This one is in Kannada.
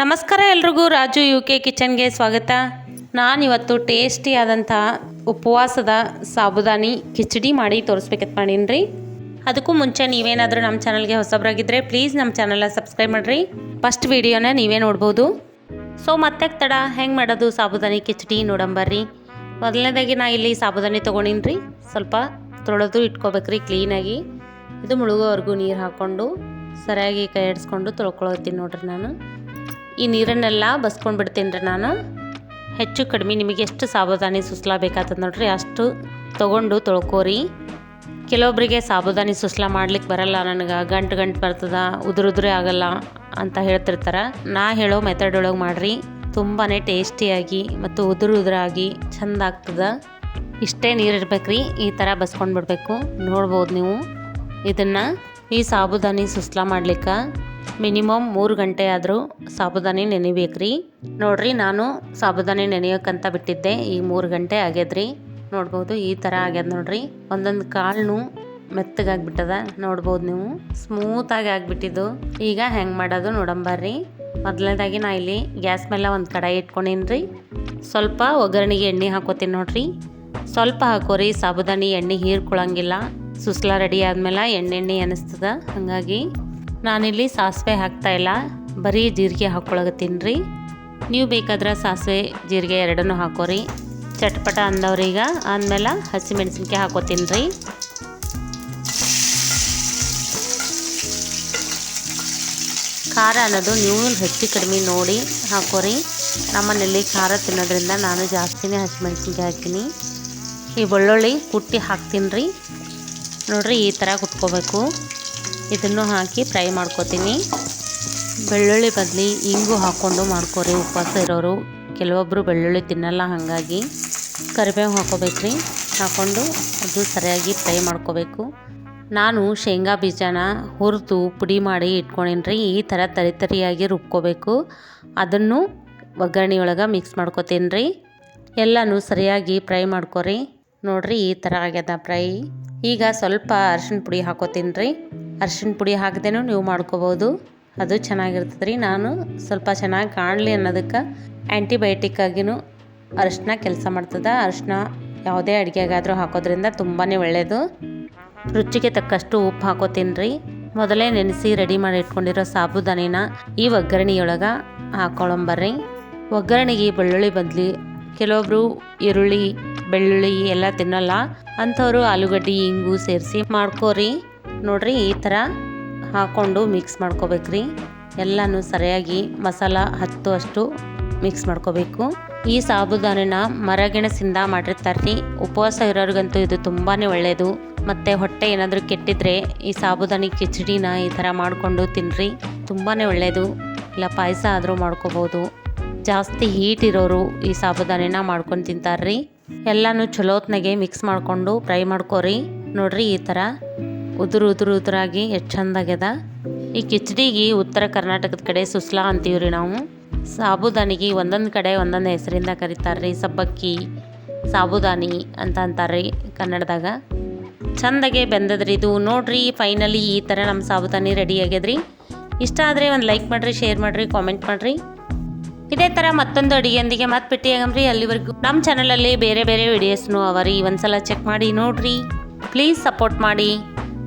ನಮಸ್ಕಾರ ಎಲ್ರಿಗೂ, ರಾಜು ಯು ಕೆ ಕಿಚನ್ಗೆ ಸ್ವಾಗತ. ನಾನಿವತ್ತು ಟೇಸ್ಟಿಯಾದಂಥ ಉಪವಾಸದ ಸಾಬುದಾನಿ ಕಿಚಡಿ ಮಾಡಿ ತೋರಿಸ್ಬೇಕಂತ ಮಾಡೀನಿ ಅದಕ್ಕೂ ಮುಂಚೆ ನೀವೇನಾದರೂ ನಮ್ಮ ಚಾನಲ್ಗೆ ಹೊಸಬ್ರಾಗಿದ್ದರೆ ಪ್ಲೀಸ್ ನಮ್ಮ ಚಾನಲ್ನ ಸಬ್ಸ್ಕ್ರೈಬ್ ಮಾಡಿರಿ. ಫಸ್ಟ್ ವಿಡಿಯೋನ ನೀವೇ ನೋಡ್ಬೋದು. ಸೊ ಮತ್ತೆ ತಡ, ಹೆಂಗೆ ಮಾಡೋದು ಸಾಬುದಾನಿ ಕಿಚಡಿ ನೋಡಂಬರ್ರಿ ಮೊದಲನೇದಾಗಿ ನಾ ಇಲ್ಲಿ ಸಾಬುದಾನಿ ತೊಗೊಂಡಿನಿ ಸ್ವಲ್ಪ ತೊಳೆದು ಇಟ್ಕೋಬೇಕ್ರಿ ಕ್ಲೀನಾಗಿ. ಇದು ಮುಳುಗೋವರೆಗೂ ನೀರು ಹಾಕ್ಕೊಂಡು, ಸರಿಯಾಗಿ ಕೈ ಆಡಿಸ್ಕೊಂಡು ತೊಳ್ಕೊಳತ್ತೀನಿ ನೋಡ್ರಿ ನಾನು. ಈ ನೀರನ್ನೆಲ್ಲ ಬಸ್ಕೊಂಡು ಬಿಡ್ತೀನಿ ರೀ ನಾನು. ಹೆಚ್ಚು ಕಡಿಮೆ ನಿಮಗೆ ಎಷ್ಟು ಸಾಬುದಾನಿ ಸುಸ್ಲಾ ಬೇಕಾಗ್ತದೆ ನೋಡ್ರಿ, ಅಷ್ಟು ತೊಗೊಂಡು ತೊಳ್ಕೋರಿ. ಕೆಲವೊಬ್ಬರಿಗೆ ಸಾಬುದಾನಿ ಸುಸ್ಲಾ ಮಾಡ್ಲಿಕ್ಕೆ ಬರಲ್ಲ, ನನಗೆ ಗಂಟು ಗಂಟು ಬರ್ತದ, ಉದುರು ಉದುರೇ ಆಗಲ್ಲ ಅಂತ ಹೇಳ್ತಿರ್ತಾರೆ. ನಾ ಹೇಳೋ ಮೆಥಡ್ ಒಳಗೆ ಮಾಡ್ರಿ. ತುಂಬಾ ಟೇಸ್ಟಿಯಾಗಿ ಮತ್ತು ಉದುರು ಉದುರಾಗಿ ಚಂದ ಆಗ್ತದೆ. ಇಷ್ಟೇ ನೀರು ಇರ್ಬೇಕ್ರಿ, ಈ ಥರ ಬಸ್ಕೊಂಡು ಬಿಡಬೇಕು ನೋಡ್ಬೋದು ನೀವು. ಇದನ್ನು ಈ ಸಾಬುದಾನಿ ಸುಸ್ಲಾ ಮಾಡ್ಲಿಕ್ಕೆ ಮಿನಿಮಮ್ ಮೂರು ಗಂಟೆ ಆದರೂ ಸಾಬುದಾನಿ ನೆನಿಬೇಕ್ರಿ ನೋಡ್ರಿ, ನಾನು ಸಾಬುದಾನಿ ನೆನೆಯೋಕ್ಕಂತ ಬಿಟ್ಟಿದ್ದೆ. ಈಗ ಮೂರು ಗಂಟೆ ಆಗ್ಯದ್ರಿ ನೋಡ್ಬೋದು, ಈ ಥರ ಆಗ್ಯದ ನೋಡ್ರಿ. ಒಂದೊಂದು ಕಾಳು ಮೆತ್ತಗಾಗ್ಬಿಟ್ಟದ ನೋಡ್ಬೋದು ನೀವು. ಸ್ಮೂತಾಗಿ ಆಗಿಬಿಟ್ಟಿದ್ದು. ಈಗ ಹೆಂಗೆ ಮಾಡೋದು ನೋಡಂಬರ್ರಿ ಮೊದಲನೇದಾಗಿ ನಾ ಇಲ್ಲಿ ಗ್ಯಾಸ್ ಮೇಲೆ ಒಂದು ಕಡಾಯಿ ಇಟ್ಕೊಂಡೀನಿ ಸ್ವಲ್ಪ ಒಗ್ಗರಣೆಗೆ ಎಣ್ಣೆ ಹಾಕೋತೀನಿ ನೋಡ್ರಿ. ಸ್ವಲ್ಪ ಹಾಕೋರಿ ಸಾಬುದಾನಿ ಎಣ್ಣೆ ಹೀರ್ಕೊಳಂಗಿಲ್ಲ. ಸುಸ್ಲಾ ರೆಡಿ ಆದ್ಮೇಲೆ ಎಣ್ಣೆ ಎಣ್ಣೆ ಅನಿಸ್ತದ. ಹಾಗಾಗಿ ನಾನಿಲ್ಲಿ ಸಾಸಿವೆ ಹಾಕ್ತಾ ಇಲ್ಲ. ಬರೀ ಜೀರಿಗೆ ಹಾಕ್ಕೊಳಗತ್ತೀನಿ ರೀ. ನೀವು ಬೇಕಾದ್ರೆ ಸಾಸಿವೆ, ಜೀರಿಗೆ ಎರಡನ್ನೂ ಹಾಕೋರಿ. ಚಟ್ಪಟ ಅಂದವ್ರೀಗ. ಆದ್ಮೇಲೆ ಹಸಿಮೆಣಸಿನ್ಕಾಯಿ ಹಾಕೋತೀನಿ ರೀ. ಖಾರ ಅನ್ನೋದು ನೀವು ಹೆಚ್ಚು ಕಡಿಮೆ ನೋಡಿ ಹಾಕೋರಿ. ನಮ್ಮನೇಲಿ ಖಾರ ತಿನ್ನೋದ್ರಿಂದ ನಾನು ಜಾಸ್ತಿನೇ ಹಸಿಮೆಣಸಿನ್ಕಾಯಿ ಹಾಕ್ತೀನಿ. ಈ ಬೆಳ್ಳುಳ್ಳಿ ಕುಟ್ಟಿ ಹಾಕ್ತೀನಿ ರೀ. ನೋಡಿರಿ ಈ ಥರ ಕುಟ್ಕೋಬೇಕು. ಇದನ್ನು ಹಾಕಿ ಫ್ರೈ ಮಾಡ್ಕೋತೀನಿ. ಬೆಳ್ಳುಳ್ಳಿ ಬದಲಿ ಇಂಗು ಹಾಕ್ಕೊಂಡು ಮಾಡ್ಕೋರಿ. ಉಪವಾಸ ಇರೋರು ಕೆಲವೊಬ್ಬರು ಬೆಳ್ಳುಳ್ಳಿ ತಿನ್ನಲ್ಲ ಹಾಗಾಗಿ. ಕರಿಬೇವು ಹಾಕೋಬೇಕ್ರಿ. ಹಾಕ್ಕೊಂಡು ಅದು ಸರಿಯಾಗಿ ಫ್ರೈ ಮಾಡ್ಕೋಬೇಕು. ನಾನು ಶೇಂಗಾ ಬೀಜನ ಹುರಿದು ಪುಡಿ ಮಾಡಿ ಇಟ್ಕೊಂಡೀನಿ ರೀ ಈ ಥರ ತರಿ ತರಿಯಾಗಿ ರುಬ್ಕೋಬೇಕು. ಅದನ್ನು ಒಗ್ಗರಣೆ ಒಳಗೆ ಮಿಕ್ಸ್ ಮಾಡ್ಕೋತೀನಿ ರೀ ಎಲ್ಲನೂ ಸರಿಯಾಗಿ ಫ್ರೈ ಮಾಡ್ಕೊರಿ. ನೋಡ್ರಿ ಈ ಥರ ಆಗ್ಯದ ಫ್ರೈ. ಈಗ ಸ್ವಲ್ಪ ಅರ್ಶಿಣ ಪುಡಿ ಹಾಕೋತೀನಿ ರೀ ಅರ್ಶಿಣ ಪುಡಿ ಹಾಕ್ದೇನೂ ನೀವು ಮಾಡ್ಕೋಬೋದು. ಅದು ಚೆನ್ನಾಗಿರ್ತದೆ ರೀ ನಾನು ಸ್ವಲ್ಪ ಚೆನ್ನಾಗಿ ಕಾಣಲಿ ಅನ್ನೋದಕ್ಕೆ ಆ್ಯಂಟಿಬಯೋಟಿಕ್ ಆಗಿನೂ ಅರಿಶಿನ ಕೆಲಸ ಮಾಡ್ತದೆ. ಅರಿಶಿನ ಯಾವುದೇ ಅಡುಗೆಗಾದರೂ ಹಾಕೋದ್ರಿಂದ ತುಂಬಾ ಒಳ್ಳೆಯದು ರುಚಿಗೆ ತಕ್ಕಷ್ಟು ಉಪ್ಪು ಹಾಕೋತೀನಿ ರೀ ಮೊದಲೇ ನೆನೆಸಿ ರೆಡಿ ಮಾಡಿ ಇಟ್ಕೊಂಡಿರೋ ಸಾಬುದಾನಿನ ಈ ಒಗ್ಗರಣೆಯೊಳಗೆ ಹಾಕೊಳ್ಳಂಬರ್ರಿ ಒಗ್ಗರಣೆಗೆ ಬೆಳ್ಳುಳ್ಳಿ ಬದಲಿ. ಕೆಲವೊಬ್ಬರು ಈರುಳ್ಳಿ, ಬೆಳ್ಳುಳ್ಳಿ ಎಲ್ಲ ತಿನ್ನಲ್ಲ. ಅಂಥವ್ರು ಆಲೂಗಡ್ಡೆ, ಇಂಗು ಸೇರಿಸಿ ಮಾಡ್ಕೋರಿ. ನೋಡ್ರಿ ಈ ಥರ ಹಾಕ್ಕೊಂಡು ಮಿಕ್ಸ್ ಮಾಡ್ಕೋಬೇಕ್ರಿ ಎಲ್ಲನೂ ಸರಿಯಾಗಿ ಮಸಾಲ ಹತ್ತುವಷ್ಟು ಮಿಕ್ಸ್ ಮಾಡ್ಕೋಬೇಕು. ಈ ಸಾಬುದಾನಿನ ಮರಗೆಣಸಿಂದ ಮಾಡಿರ್ತಾರೆ ಉಪವಾಸ ಇರೋರಿಗಂತೂ ಇದು ತುಂಬಾ ಒಳ್ಳೆಯದು ಮತ್ತು ಹೊಟ್ಟೆ ಏನಾದರೂ ಕೆಟ್ಟಿದ್ರೆ ಈ ಸಾಬುದಾನಿ ಕಿಚಡಿನ ಈ ಥರ ಮಾಡಿಕೊಂಡು ತಿನ್ನಿರಿ ತುಂಬಾ ಒಳ್ಳೆಯದು ಇಲ್ಲ ಪಾಯಸ ಆದರೂ ಮಾಡ್ಕೋಬೋದು. ಜಾಸ್ತಿ ಹೀಟ್ ಇರೋರು ಈ ಸಾಬುದಾನಿನ ಮಾಡ್ಕೊಂಡು ತಿಂತಾರ್ರಿ. ಎಲ್ಲನೂ ಚಲೋತ್ನಾಗೆ ಮಿಕ್ಸ್ ಮಾಡಿಕೊಂಡು ಫ್ರೈ ಮಾಡ್ಕೋರಿ. ನೋಡ್ರಿ ಈ ಥರ ಉದುರು ಉದುರು ಉದುರಾಗಿ ಎಷ್ಟು ಚಂದಾಗ್ಯದ? ಈ ಕಿಚಡಿಗೆ ಉತ್ತರ ಕರ್ನಾಟಕದ ಕಡೆ ಸುಸ್ಲಾ ಅಂತೀವಿ ರೀ ನಾವು. ಸಾಬುದಾನಿಗೆ ಒಂದೊಂದು ಕಡೆ ಒಂದೊಂದು ಹೆಸರಿಂದ ಕರೀತಾರೆ ರೀ, ಸಬ್ಬಕ್ಕಿ, ಸಾಬುದಾನಿ ಅಂತ ಅಂತಾರೆ ಕನ್ನಡದಾಗ. ಚಂದಾಗೆ ಬೆಂದದ್ರಿ ಇದು. ನೋಡ್ರಿ ಫೈನಲಿ ಈ ಥರ ನಮ್ಮ ಸಾಬುದಾನಿ ರೆಡಿ ಆಗ್ಯದ್ರಿ. ಇಷ್ಟ ಆದರೆ ಒಂದು ಲೈಕ್ ಮಾಡಿರಿ ಶೇರ್ ಮಾಡಿರಿ ಕಾಮೆಂಟ್ ಮಾಡಿರಿ. ಇದೇ ಥರ ಮತ್ತೊಂದು ಅಡುಗೆಯೊಂದಿಗೆ ಮತ್ತೆ ಭೇಟಿಯಾಗಮ್ರಿ ಅಲ್ಲಿವರೆಗೂ ನಮ್ಮ ಚಾನಲಲ್ಲಿ ಬೇರೆ ಬೇರೆ ವಿಡಿಯೋಸ್ನು ಅವರಿ ಒಂದ್ಸಲ ಚೆಕ್ ಮಾಡಿ ನೋಡ್ರಿ. ಪ್ಲೀಸ್ ಸಪೋರ್ಟ್ ಮಾಡಿ.